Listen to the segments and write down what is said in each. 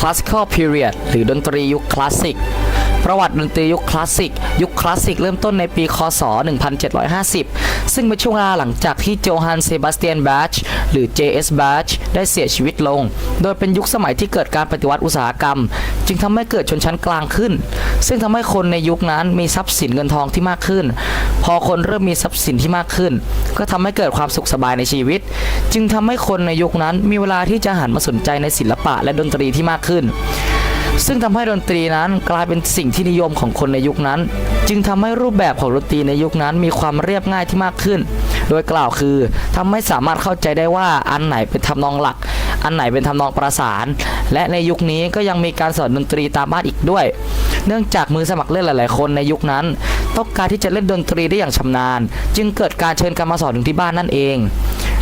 Classical Period หรือดนตรียุคคลาสสิก ประวัติดนตรียุคคลาสสิก ยุคคลาสสิกเริ่มต้นในปี คศ 1750 ซึ่งเป็นช่วงเวลาหลังจากที่โจฮันเซบาสเตียนบาชหรือ J.S. Bach ได้เสียชีวิตลง โดยเป็นยุคสมัยที่เกิดการปฏิวัติอุตสาหกรรม จึงทำให้เกิดชนชั้นกลางขึ้น ซึ่งทำให้คนในยุคนั้นมีทรัพย์สินเงินทองที่มากขึ้น พอคนเริ่มมีทรัพย์สินที่มากขึ้น ก็ทำให้เกิดความสุขสบายในชีวิต จึงทำให้คนในยุคนั้นมีเวลาที่จะหันมาสนใจในศิลปะและดนตรีที่มากขึ้น ซึ่งทำให้ดนตรีนั้นกลายเป็นสิ่งที่นิยมของคนในยุคนั้น จึงทำให้รูปแบบของดนตรีในยุคนั้นมีความเรียบง่ายที่มากขึ้น โดยกล่าวคือทำให้สามารถเข้าใจได้ว่าอันไหนเป็นทำนองหลัก อันไหนเป็นทำนองประสาน และในยุคนี้ก็ยังมีการสอนดนตรีตามบ้านอีกด้วย เนื่องจากมือสมัครเล่นหลาย ๆ คนในยุคนั้น ต้องการที่จะเล่นดนตรีได้อย่างชำนาญ จึงเกิดการเชิญกันมาสอนถึงที่บ้านนั่นเอง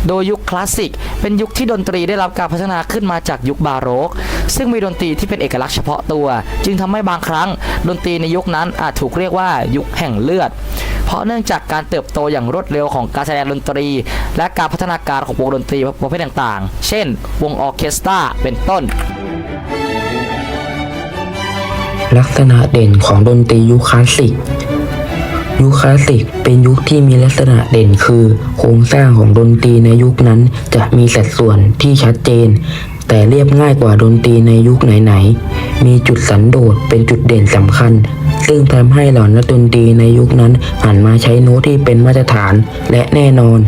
โดยยุคคลาสสิกเป็นยุคที่ดนตรีได้รับการพัฒนาขึ้นมาจากยุคบาโรก ซึ่งมีดนตรีที่เป็นเอกลักษณ์เฉพาะตัว จึงทำให้บางครั้งดนตรีในยุคนั้นอาจถูกเรียกว่ายุคแห่งเลือด เพราะเนื่องจากการเติบโตอย่างรวดเร็วของการแสดงดนตรี และการพัฒนาการของวงดนตรีประเภทต่างๆ เช่น วงออเคสตราเป็นต้นลักษณะเด่นของดนตรียุคคลาสสิก ยุคคลาสสิกเป็นยุคที่มีลักษณะเด่นคือ โครงสร้างของดนตรีในยุคนั้นจะมีสัดส่วนที่ชัดเจน แต่เรียบง่ายกว่าดนตรีในยุคไหนๆ มีจุดสันโดษเป็นจุดเด่นสำคัญ ซึ่งทำให้เหล่านักดนตรีในยุคนั้นหันมาใช้โน้ตที่เป็นมาตรฐานและแน่นอน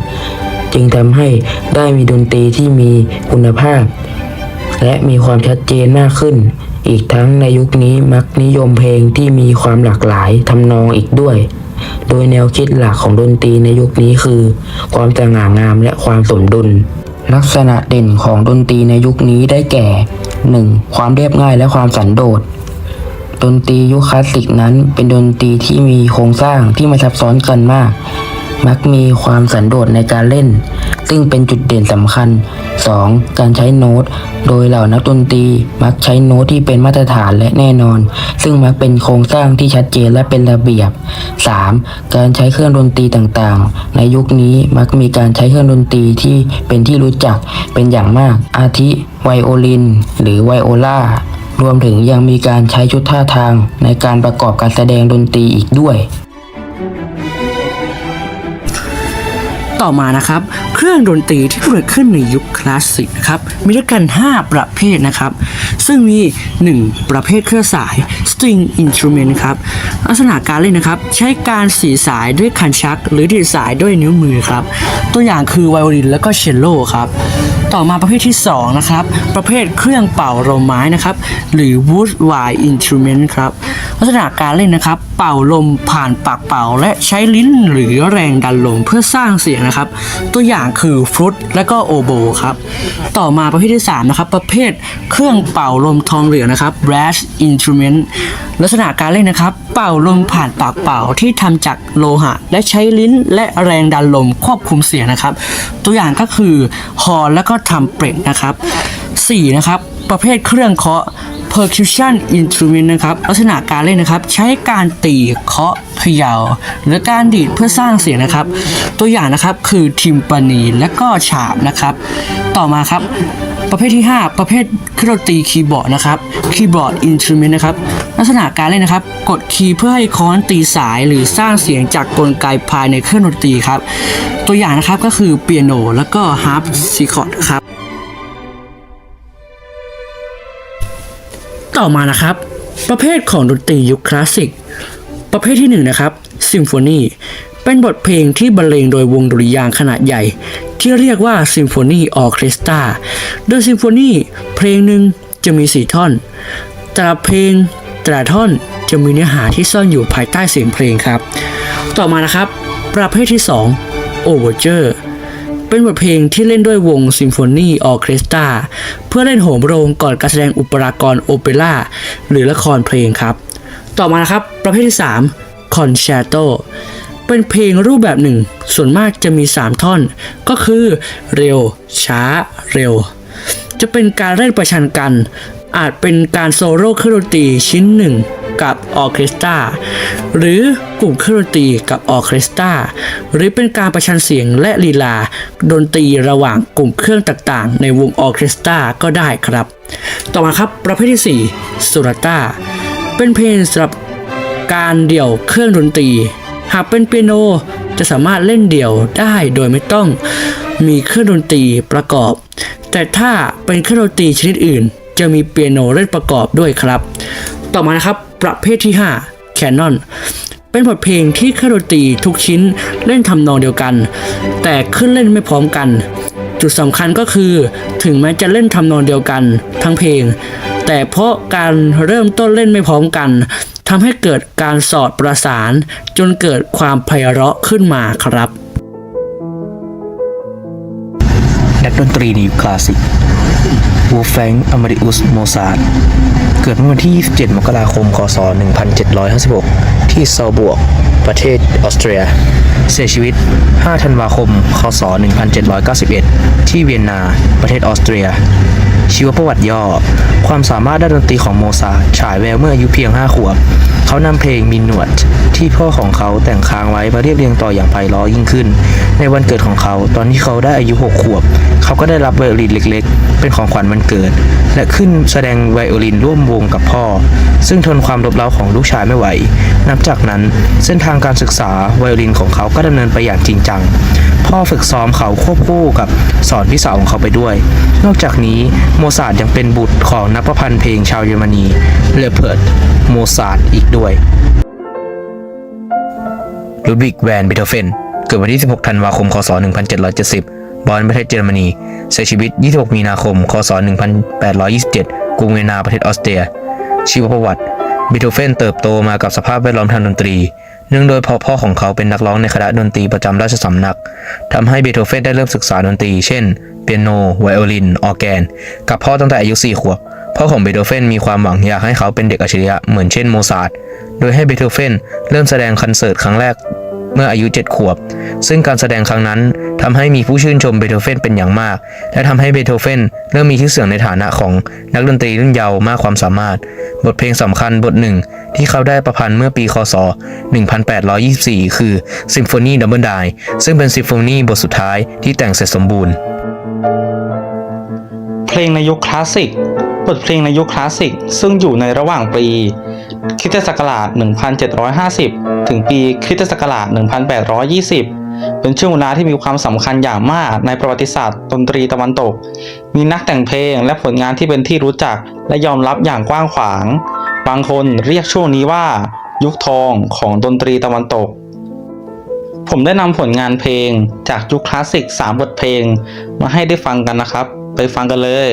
จึงทำให้ได้มีดนตรีที่มีคุณภาพ และมีความชัดเจนมากขึ้น อีกทั้งในยุคนี้มักนิยมเพลงที่มีความหลากหลายทำนองอีกด้วย โดยแนวคิดหลักของดนตรีในยุคนี้คือ ความสง่างามและความสมดุล ลักษณะเด่นของดนตรีในยุคนี้ได้แก่ 1. ความเรียบง่ายและความสันโดษ ดนตรียุคคลาสสิกนั้นเป็นดนตรีที่มีโครงสร้างที่ไม่ซับซ้อนกันมาก มักมีความสันโดษในการเล่น ซึ่งเป็นจุดเด่นสำคัญ 2. การใช้โน้ต โดยเหล่านักดนตรีมักใช้โน้ตที่เป็นมาตรฐานและแน่นอน ซึ่งมักเป็นโครงสร้างที่ชัดเจนและเป็นระเบียบ 3. การใช้เครื่องดนตรีต่างๆ ในยุคนี้มักมีการใช้เครื่องดนตรีที่เป็นที่รู้จักเป็นอย่างมาก อาทิไวโอลิน หรือไวโอลารวมถึงยังมีการใช้ชุดท่าทางในการประกอบการแสดงดนตรีอีกด้วย ต่อมานะครับ เครื่องดนตรีที่เกิดขึ้นในยุคคลาสสิกนะครับมีด้วยกัน 5 ประเภทนะครับ ซึ่งมี 1 ประเภทเครื่องสาย string instrument ครับลักษณะการเล่นนะครับ ใช้การสีสายด้วยคันชัก หรือดีดสายด้วยนิ้วมือครับ ตัวอย่างคือไวโอลินและก็เชลโลครับ ต่อมาประเภทที่ 2 นะครับ ประเภทเครื่องเป่าลมไม้นะครับ หรือ woodwind instrument ครับ ลักษณะการเล่นนะครับ เป่าลมผ่านปากเป่า และใช้ลิ้นหรือแรงดันลมเพื่อสร้างเสียงนะครับ ตัวอย่างคือฟรุตและก็โอโบครับ ต่อมาประเภทที่ 3 นะครับ ประเภทเครื่องเป่าลมทองเหลืองนะครับ brass instrument ลักษณะการเล่นนะครับ เป่าลมผ่านปากเป่าที่ทำจากโลหะ และใช้ลิ้นและแรงดันลมควบคุมเสียงนะครับ ตัวอย่างก็คือฮอร์นและก็ทำเปรกนะครับ 4 นะครับ ประเภทเครื่องเคาะ percussion instrument นะครับ ลักษณะการเล่นนะครับ ใช้การตีเคาะเขย่าหรือการดีดเพื่อสร้างเสียงนะครับ ตัวอย่างนะครับคือทิมปานีและก็ฉาบนะครับ ต่อมาครับ ประเภทที่ 5 ประเภทเครื่องดนตรีคีย์บอร์ดนะครับคีย์บอร์ดอินสต u เมนต์นะครับลักษณะการเล่นนะครับ กดคีย์เพื่อให้ค้อนตีสายหรือสร้างเสียงจากกลไกภายในเครื่องดนตรีครับ ตัวอย่างนะครับก็คือเปียโนแล้วก็ฮาร์ปซีคอร์ดครับต่อมานะครับ ประเภทของดนตรียุคคลาสสิก ประเภทที่1นงนะครับซิมโฟนี เป็นบทเพลงที่บรรเลงโดยวงดุริยางขนาดใหญ่ ที่เรียกว่าซิมโฟนีออเคสตราโดยซิมโฟนีเพลงหนึ่งจะมี4ท่อน แต่ละเพลงแต่ละท่อนจะมีเนื้อหาที่ซ่อนอยู่ภายใต้เสียงเพลงครับ ต่อมานะครับ ประเภทที่2 Overture เป็นบทเพลงที่เล่นด้วยวงซิมโฟนีออเคสตราเพื่อเล่นโหมโรงก่อนการแสดงอุปรากรโอเปร่าหรือละครเพลงครับ ต่อมานะครับ ประเภทที่3 Concerto เป็นเพลงรูปแบบหนึ่ง ส่วนมากจะมี 3 ท่อน ก็คือเร็ว ช้า เร็ว จะเป็นการเล่นประชันกัน อาจเป็นการโซโล่เครื่องดนตรีชิ้นหนึ่งกับออเคสตราหรือกลุ่มเครื่องดนตรีกับออเคสตราหรือเป็นการประชันเสียงและลีลา ดนตรีระหว่างกลุ่มเครื่องต่างๆ ในวงออเคสตราก็ได้ครับ ต่อมาครับประเภทที่4 s o n a t a เป็นเพลงสำหรับการเดี่ยวเครื่องดนตรี หากเป็นเปียโนจะสามารถเล่นเดี่ยวได้โดยไม่ต้องมีเครื่องดนตรีประกอบ แต่ถ้าเป็นเครื่องดนตรีชนิดอื่น จะมีเปียโนเล่นประกอบด้วยครับ ต่อมานะครับประเภทที่ 5 Canon เป็นบทเพลงที่เครื่องดนตรีทุกชิ้นเล่นทำนองเดียวกัน แต่ขึ้นเล่นไม่พร้อมกัน จุดสำคัญก็คือ ถึงแม้จะเล่นทำนองเดียวกันทั้งเพลง แต่เพราะการเริ่มต้นเล่นไม่พร้อมกัน ทำให้เกิดการสอดประสาน จนเกิดความไพเราะขึ้นมาครับ นักดนตรีนยุคลาสสิกวูแฟงอมาริอุสโมซาร์เกิดเมื่อวันที่ 27 มกราคม คศ 1756 ที่ซาบวก ประเทศออสเตรีย เสียชีวิต 5 ธันวาคม คศ 1791 ที่เวียนนา ประเทศออสเตรีย ชีวประวัติย่อ ความสามารถด้านดนตรีของโมซาฉายแววเมื่ออายุเพียง 5 ขวบ เขานำเพลงมินนวด ที่พ่อของเขาแต่งค้างไว้มาเรียบเรียงต่ออย่างไพเราะยิ่งขึ้น ในวันเกิดของเขาตอนที่เขาได้อายุ 6 ขวบ เขาก็ได้รับไวโอลินเล็ก ๆ เป็นของขวัญวันเกิด และขึ้นแสดงไวโอลินร่วมวงกับพ่อ ซึ่งทนความรบเร้าของลูกชายไม่ไหว นับจากนั้นเส้นทางการศึกษาไวโอลินของเขาก็ดำเนินไปอย่างจริงจังพ่อฝึกซ้อมเขาควบคู่กับสอนพี่สาวของเขาไปด้วย นอกจากนี้โมซาร์ทยังเป็นบุตรของนักประพันธ์เพลงชาวเยอรมนีเลเพิร์ตโมซาร์ทอีกด้วยลูดวิกแวนเบโธเฟน เกิดวันที่ 16 ธันวาคม คศ 1770 บอนประเทศเยอรมนี เสียชีวิต 26 มีนาคม คศ 1827 กรุงเวนาประเทศออสเตรีย ชีวประวัติเบโธเฟนเติบโตมากับสภาพแวดล้อมทางดนตรี เนื่องโดยพ่อพ่อของเขาเป็นนักร้องในคณะดนตรีประจำราชสำนักทำให้เบโธเฟนได้เริ่มศึกษาดนตรี เช่น เปียโน ไวโอลิน ออแกน กับพ่อตั้งแต่อายุ 4 ขวบ พ่อของเบโธเฟนมีความหวังอยากให้เขาเป็นเด็กอัจฉริยะเหมือนเช่นโมซาร์ทโดยให้เบโธเฟนเริ่มแสดงคอนเสิร์ตครั้งแรกเมื่ออายุ 7 ขวบ ซึ่งการแสดงครั้งนั้นทำให้มีผู้ชื่นชมเบโธเฟนเป็นอย่างมาก และทำให้เบโธเฟนเริ่มมีชื่อเสียงในฐานะของนักดนตรีรุ่นเยาว์มากความสามารถ บทเพลงสำคัญบทหนึ่งที่เขาได้ประพันธ์เมื่อปี คศ 1824 คือ Symphony Double Die ซึ่งเป็นซิมโฟนีบทสุดท้ายที่แต่งเสร็จสมบูรณ์ เพลงในยุคคลาสสิก ทเพลงในยุคคลาสสิก ซึ่งอยู่ในระหว่างปีคริสตศักราช 1750 ถึงปีคริสตศักราช 1820 เป็นช่วงเวลาที่มีความสำคัญอย่างมากในประวัติศาสตร์ดนตรีตะวันตก มีนักแต่งเพลงและผลงานที่เป็นที่รู้จักและยอมรับอย่างกว้างขวาง บางคนเรียกช่วงนี้ว่า ยุคทองของดนตรีตะวันตกผมได้นำผลงานเพลงจากยุคคลาสสิก 3 บทเพลง มาให้ได้ฟังกันนะครับ ไปฟังกันเลย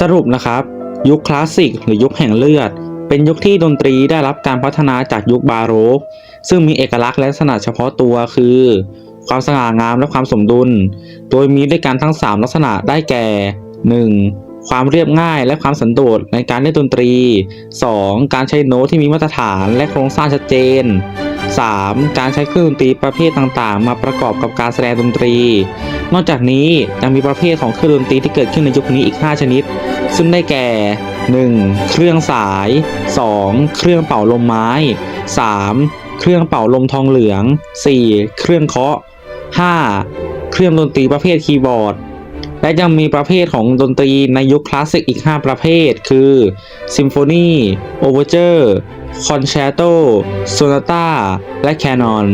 สรุปนะครับ ยุคคลาสสิกหรือยุคแห่งเลือด เป็นยุคที่ดนตรีได้รับการพัฒนาจากยุคบาโรก ซึ่งมีเอกลักษณ์และลักษณะเฉพาะตัวคือ ความสง่างามและความสมดุล โดยมีด้วยกันทั้ง 3 ลักษณะได้แก่ 1. ความเรียบง่ายและความสันโดษในการเล่นดนตรี 2. การใช้โน้ตที่มีมาตรฐานและโครงสร้างชัดเจน 3. การใช้เครื่องดนตรีประเภทต่างๆ มาประกอบกับการแสดงดนตรี นอกจากนี้ยังมีประเภทของเครื่องดนตรีที่เกิดขึ้นในยุคนี้อีก 5 ชนิด ซึ่งได้แก่ 1. เครื่องสาย 2. เครื่องเป่าลมไม้ 3. เครื่องเป่าลมทองเหลือง 4. เครื่องเคาะ 5. เครื่องดนตรีประเภทคีย์บอร์ด และยังมีประเภทของดนตรีในยุคคลาสสิกอีก 5 ประเภท คือซิมโฟนีโอเวอร์เจอร์คอนแชร์โตโซนาต้าและแคนนอน